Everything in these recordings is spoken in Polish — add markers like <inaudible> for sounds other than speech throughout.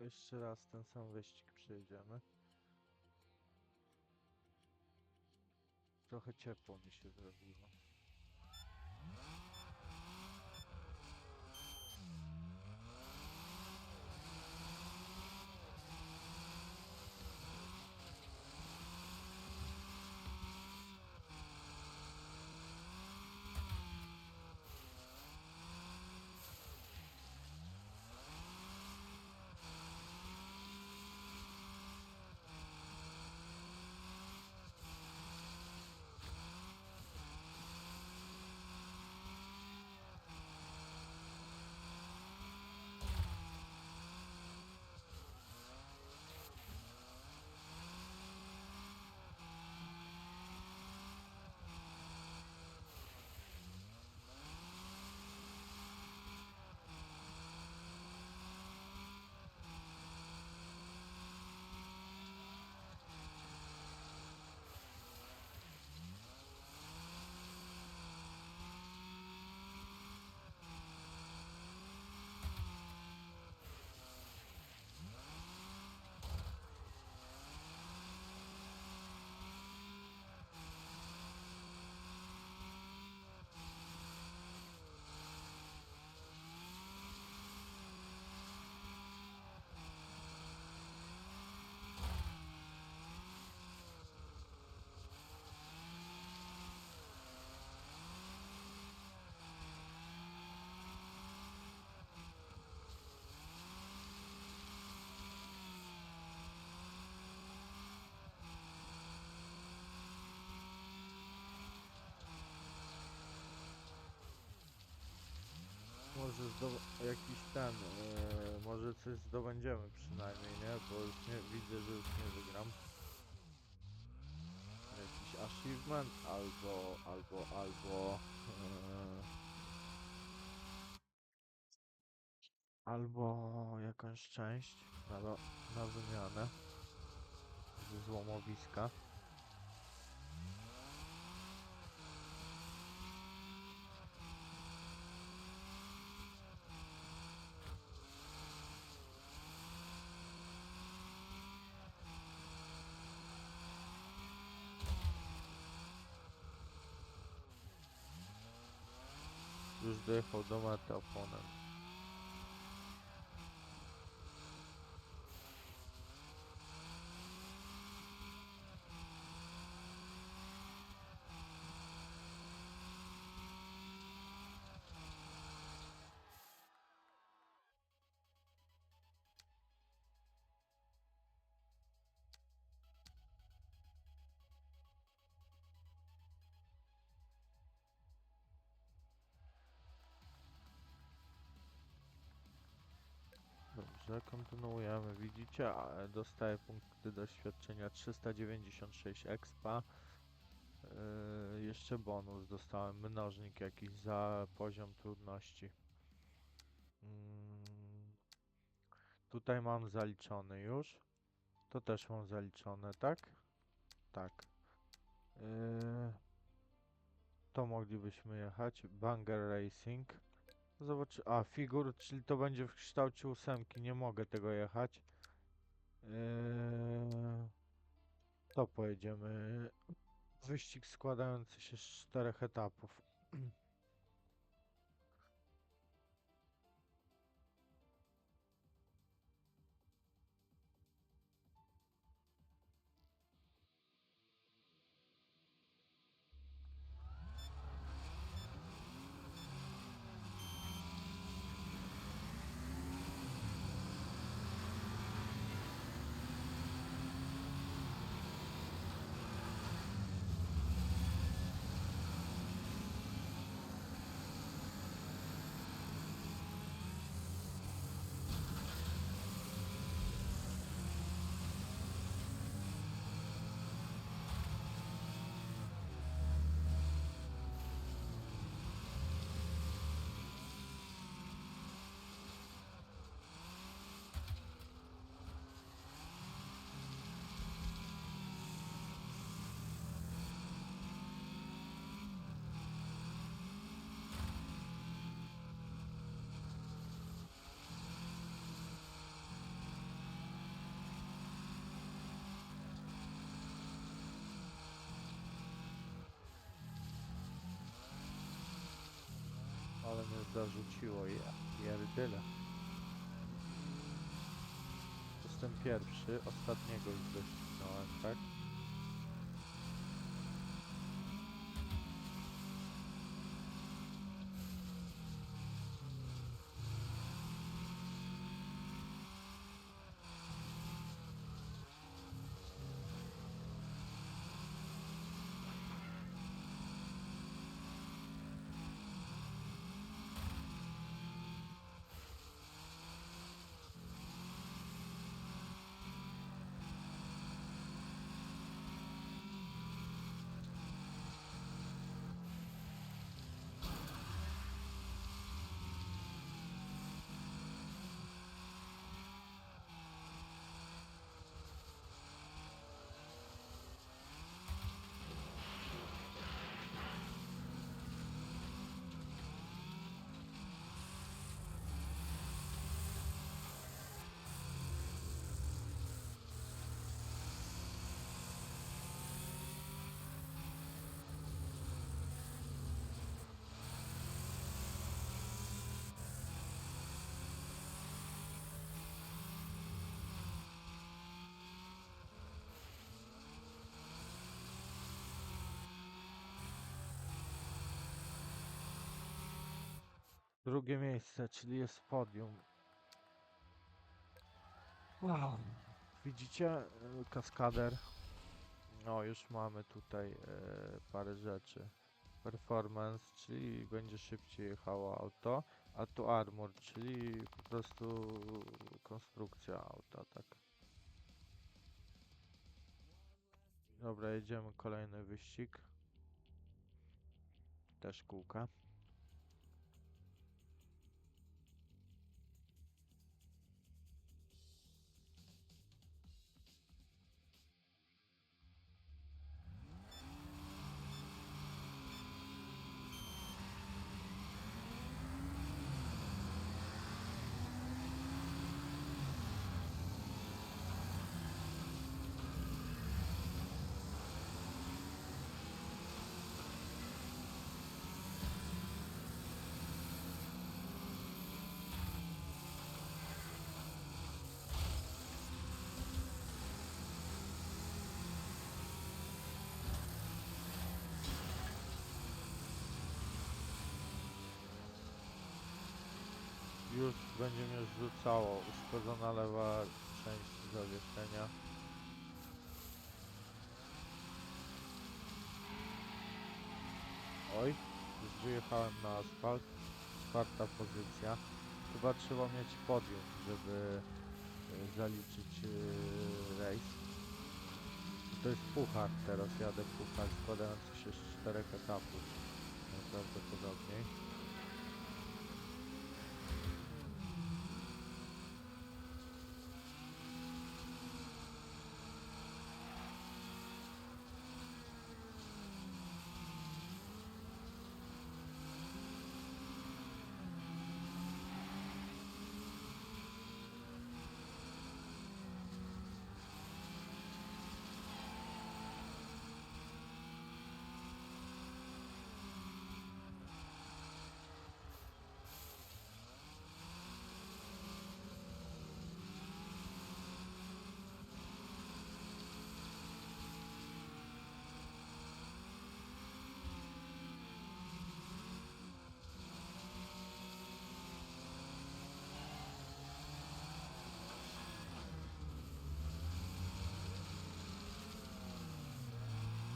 Jeszcze raz ten sam wyścig przyjedziemy. Trochę ciepło mi się zrobiło. Może zdob- jakiś ten, e, może coś zdobędziemy przynajmniej, nie? Bo już nie widzę, że już nie wygram. Jakiś achievement albo, albo, albo... E, albo jakąś część na, na wymianę ze złomowiska. Чуждих одомета опонент. Kontynuujemy. Widzicie, dostaję punkty doświadczenia 396 expa. Yy, jeszcze bonus dostałem, mnożnik jakiś za poziom trudności. Mm, tutaj mam zaliczony już. To też mam zaliczone, tak? Tak. Yy, to moglibyśmy jechać. Banger Racing. Zobacz, a figur, czyli to będzie w kształcie ósemki, nie mogę tego jechać. Eee, to pojedziemy. Wyścig składający się z czterech etapów. <clears throat> zarzuciło, ja pierdyle. Jestem pierwszy, ostatniego już doścignąłem, tak? Drugie miejsce, czyli jest podium. Wow. Widzicie, e, kaskader. No, już mamy tutaj e, parę rzeczy. Performance, czyli będzie szybciej jechało auto, a tu armor, czyli po prostu konstrukcja auta, tak. Dobra, jedziemy kolejny wyścig. Też kółka. Już będzie mnie zrzucało. Uszkodzona lewa część zawieszenia. Oj, już wyjechałem na asfalt. Czwarta pozycja. Chyba trzeba mieć podium, żeby e, zaliczyć e, rejs. To jest puchar teraz, jadę puchar składający się z czterech etapów. Najprawdopodobniej.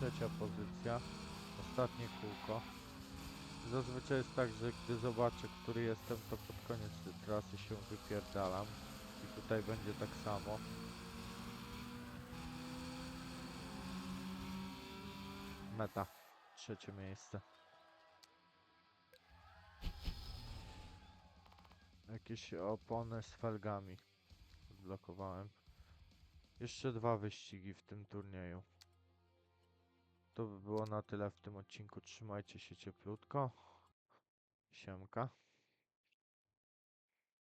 Trzecia pozycja. Ostatnie kółko. Zazwyczaj jest tak, że gdy zobaczę, który jestem, to pod koniec trasy się wypierdalam. I tutaj będzie tak samo. Meta. Trzecie miejsce. Jakieś opony z felgami. Odblokowałem. Jeszcze dwa wyścigi w tym turnieju. To by było na tyle w tym odcinku. Trzymajcie się cieplutko. Siemka.